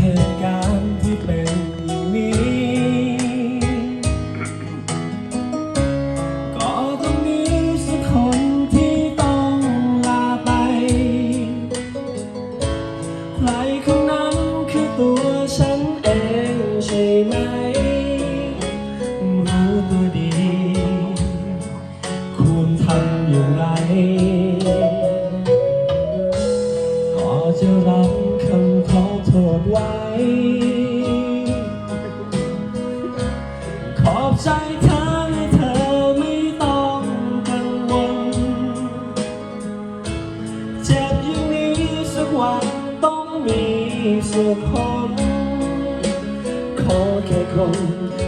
เหตุการณ์ที่เป็นอย่างนี้ ก็ต้องมีสักคนที่ต้องลาไป ใครคนนั้นคือตัวฉันเองใช่ไหม รู้ตัวดีควรทำอย่างไร ดไว้ ขอบใจเธอให้เธอไม่ต้องกังวล เจ็บยังนี้สักวันต้องมีสักคน ขอแค่คน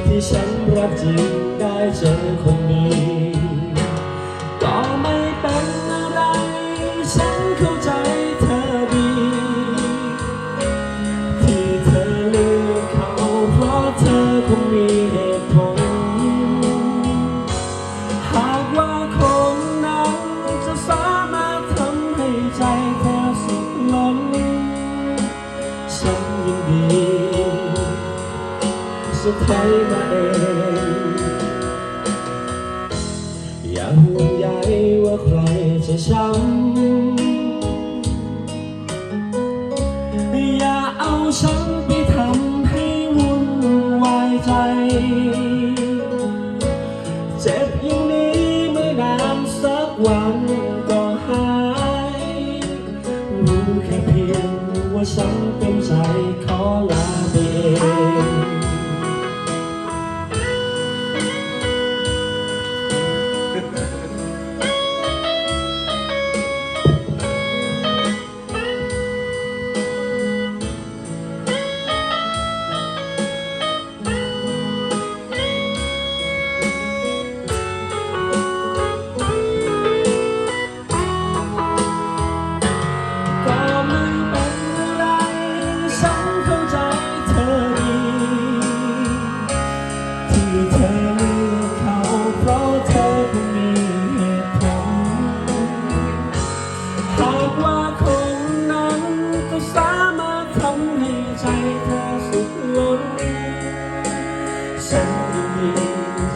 ที่ฉันรักจริงได้เจอคนนี้ สุดท้ายมาเอง อย่าห่วงใยว่าใครจะช้ำ อย่าเอาฉันไปทำให้วุ่นวายใจ เจ็บอย่างนี้ไม่นานสักวันก็หาย รู้แค่เพียงว่าฉันเต็มใจขอลา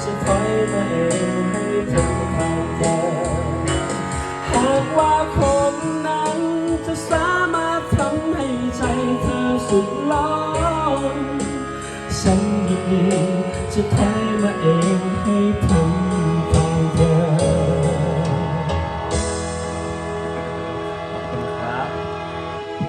จะถอยมาเองให้เธอเข้าใจหากว่าคนนั้นจะสามารถทำให้ใจเธอสุดล้อนฉันยินดีจะถอย